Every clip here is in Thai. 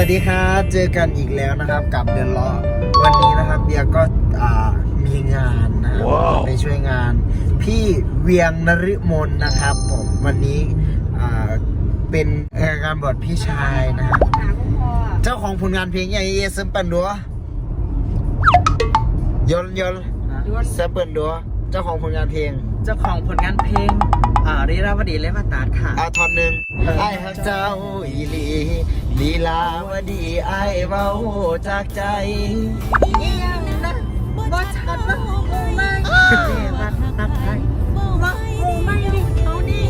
สวัสดีครับ เจอกันอีกแล้วนะครับกับเดนล้อวันนี้นะครับเบียร์ก็อ่ามีงานนะครับไปช่วยงาน พี่เวียงนฤมลนะครับผมวันนี้อ่าเป็นงานบวชพี่ชายนะครับเจ้าของผลงานเพลงใหญ่เอซึมปันดัวยนยนเซปเปิลดัวเจ้าของผลงานเพลงเจ้าของผลงานเพลงอ่ารีราวดีเลวตาดค่ะ อาทอนหนึ่งไอ้ฮักเจ้าอีหลีลีลาวดีไอ้เบาจากใจบ่ชัดว่าหูไม่รัดตัดให้ว่าหูไม่ดิเขานี่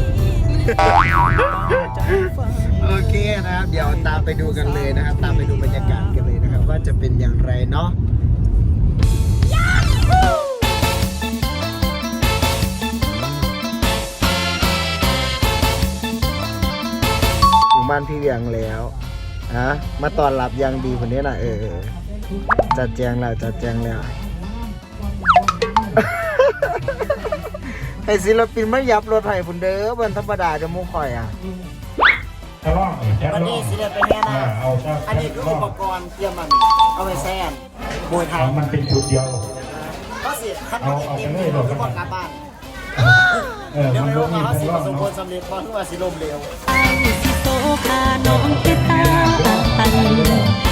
โอเคนะครับ เดี๋ยวตามไปดูกันเลยนะครับ ตามไปดูบรรยากาศกันเลยนะครับ ว่าจะเป็นอย่างไรเนาะ บ้านพี่เวียงแล้วฮะมาตอนรับอยังดีคนนี้นะเออจัดแจงแล้วจัดแจงแล้ว ให้ศิลปินมายับรถให้พุ่นเด้อบนธรรมดาจะมุข่อยอะแค่ล่องแค่วันล่อนี้งสิได้ไปแน่นะเอาแค่อันนี้คืออุปกรณ์เตรียมมันเอาไปแซนมวยไทยเอามันเป็นชุดเดียวก็เสียคัดเอามาเอาเต็มไปๆเลยทุกโดดคนกลับบ้าน เออเดี๋ยวมันไม่รู้รู้มีว่าเขาแค่สิล่ปองระสบผลเนาะสำเร็จเพราะที่ว่าสิลมเร็วไอ้สิโตคาน้องติดตาส่ง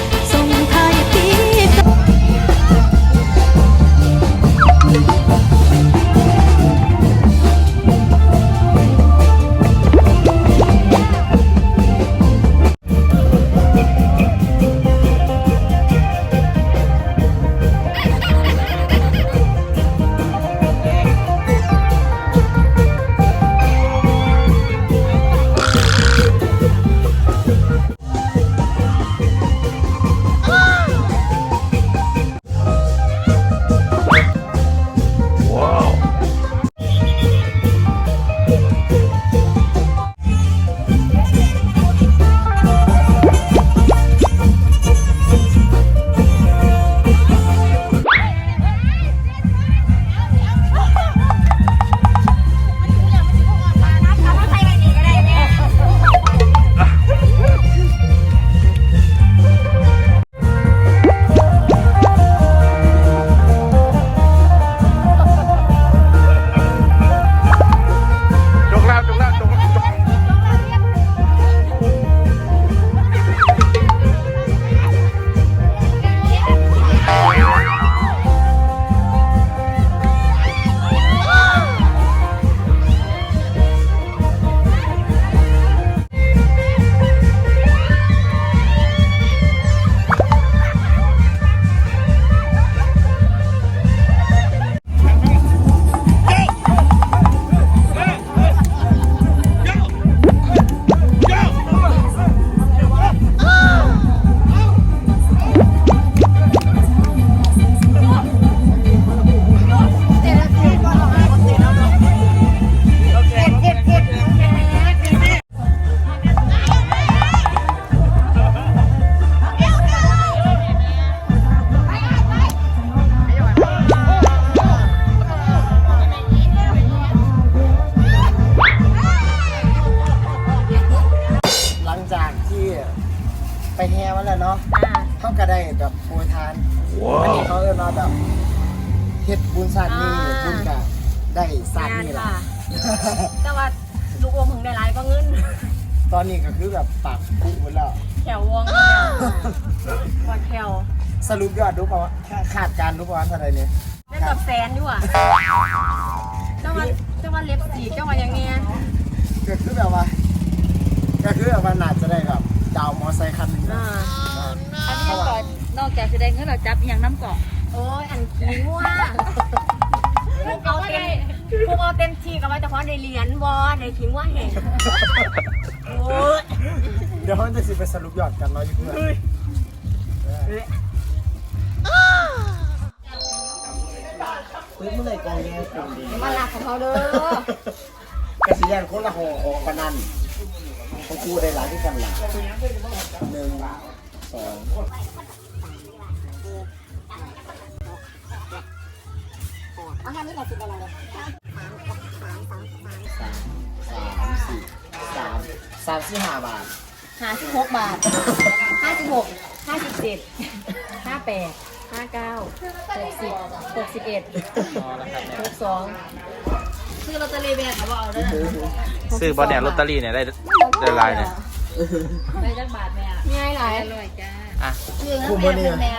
แห่มาแล้วเนาะเขาก็ได้แบบโปรยทานอันนี้เขาเรียกว่าแบบเฮ็ดบุญสัตว์นี่บุญกับได้สัตว์นี่แหละแต่ว่าลูกอมถึงได้หลายก็เงินตอนนี้ก็คือแบบปากคุหมดแล้วแถววงเนี่ยวัดแถวสรุปยอดรู้ป่าวขาดการรู้ป่าวเท่าไหร่เนี่ยได้กับแสนอยู่อะเจ้าวันเจ้าวันเล็บสีเจ้าวันยังไงก็คือแบบว่าก็คือแบบว่าน่าจะได้แบบ ดาวมอไซค์คันหนึงนะอ่าอันนี้ก่อนนอกจากแสดงเงินเราจับอหย่างน้ำเกาะโอ้ยอันขี้ง่วพวกเอาเต็มพวกเอาเต็มที่กับว่าเฉพาะในเหรียญบอในขี้ง่วแห่งโอ้ยเดี๋ยวเขาจะสิไปสรุปยอดกันเนาะอยู่เพื่อนเฮ้ยเมื่อไหร่กองแย่กองดีมาหลักของเขาเด้อกระสียันคนละห่อห่อปะนัน ของกูได้หลายที่กันหละหนึ่งสองเอาแค่นี้แหละสิบอะไรเลยสามสามสี่สามสามสี่ห้าบาทหาสิบหกบาทห้าสิบหกห้าสิบเจ็ดห้าแปดห้าเก้าหกสิบหกสิบเอ็ดหกสอง ซื้อลอตเตอรี่ไปเขาบอกเอาด้วยนะซื้อบอลเนี่ยลอตเตอรี่เนี่ยได้ได้ลายเนี่ยได้จักบาทแม่ง่ายหลายอร่อยจ้าอะคือทั้งแม่ทั้งแม่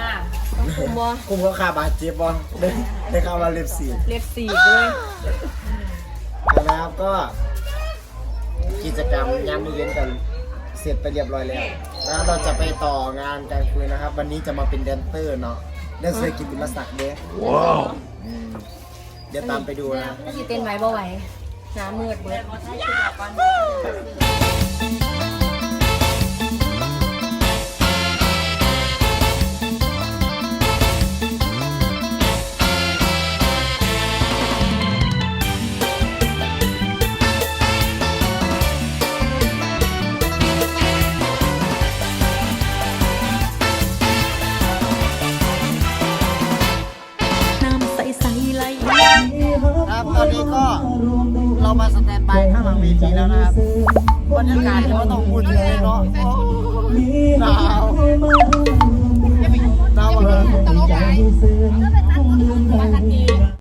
ต้องคุมบ่คุมเขาขาบาดเจ็บบ่ได้ได้ข่าวว่าเล็บสีดเล็บสี่เลยนะครับก็ กิจกรรมยามมื้อเย็นกันเสร็จไปเรียบร้อยแล้วนะครับเราจะไปต่องานกลางคืนนะครับ วันนี้จะมาเป็นแดนเซอร์เนาะแดนเซอร์กิตติมศักดิ์เด้ว้าวอืม เดี๋ยวตามไปดูนะถ้าสิเต้นไหวบ่ไหวหน้ามืดเบิด นี้ก็เรามาสแตนบายข้างหลังเวทีแล้วนะครับบรรยากาศก็ต้องอุ่นเลยเนาะโอ้หนาวหนาวเลยอย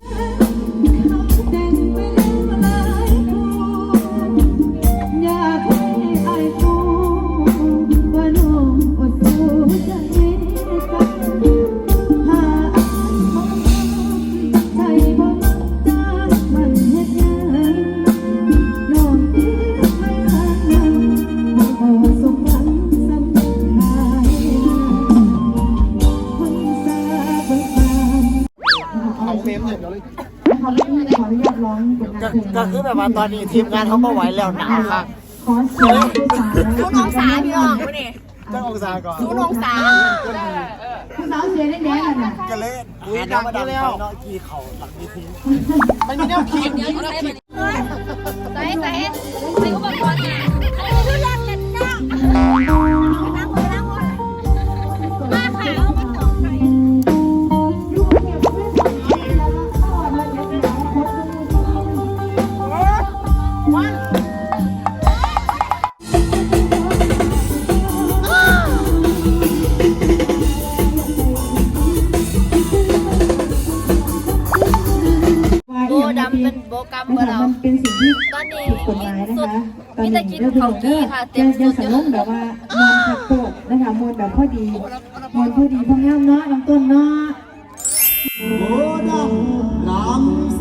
านเพลงก็คือแบบว่าตอนนี้ทีมงานเขาไม่ไหวแล้วหนาวครับขอเสียงผู้สาวทุกน้องสาพี่น้องผู้นี่จ้างองศาก่อนทุกน้องสาผู้สาวเสียงแดงๆน่ะก็เล่นอุ้ยดังไปแล้วเนาะกีเขาหลังเวทีมันมีแนวคิด แต่กินเรื่องเขากี้ค่ะเต็ยัมงสุยังดสำรวจแบบว่ามวนผักโปดนะคะมวนแบบพอดีมวนพอดีพองามเนาะลำต้นเนาะโอ้ดำลำ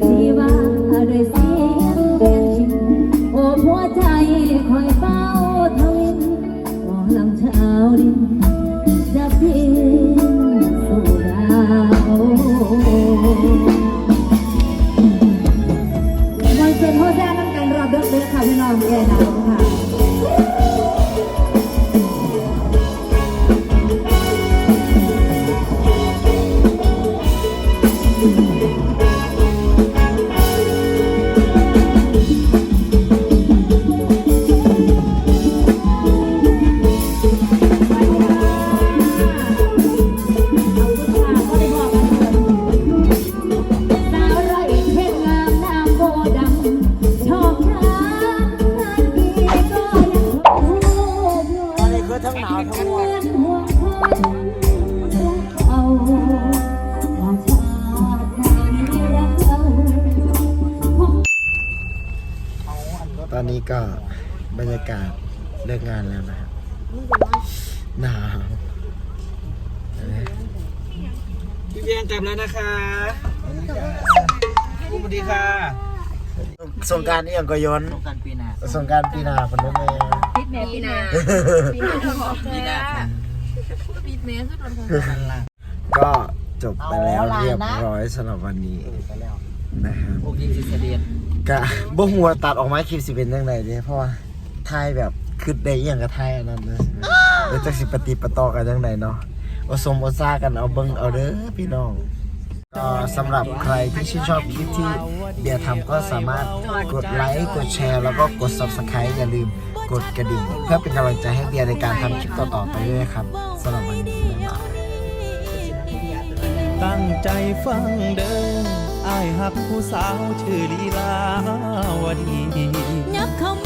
ลุ ก็บรรยากาศเลิกงานแล้วนะครับหนาวพี่เพียงกลับแล้วนะคะสวัสดีค่ะสงกรารนี่ยังก็ย้อนต้องการปีหน้าสงกรารปีหน้าคนนู้นเลยปิดแม่ปีนาปีนาของปีหน้าค่ะปิดแม่สุดเลยนั่นล่ะก็จบไปแล้วเรียบร้อยสำหรับวันนี้ นะครับพวกยิงสิเสเดียนกะบ่หัวตัดออกมาคลิปสิเป็นยังไงเด้เพราะว่าถ่ายแบบคือได้อหย่างกับถ่ายอันนั้นเลยเดี๋ยวจักสิปฏิปต่อกันยังไงเนาะโอสมโอซ่ากันเอาเบิ่งเอาเด้อพี่น้องเอ่อสำหรับใครที่ชื่นชอบคลิปที่เบียร์ทำก็สามารถกดไลค์กดแชร์ แล้วก็กด subscribe อย่าลืมกดกระดิ่ง เพื่อเป็นกำลังใจให้เบียร์ในการทำคลิปต่อๆไปด้วยครับสำหรับวันนี้บ๊ายบาย ตั้งใจฟังเด้อ อายหักผู้สาวชื่อลีลาวดี ยับเข้ามา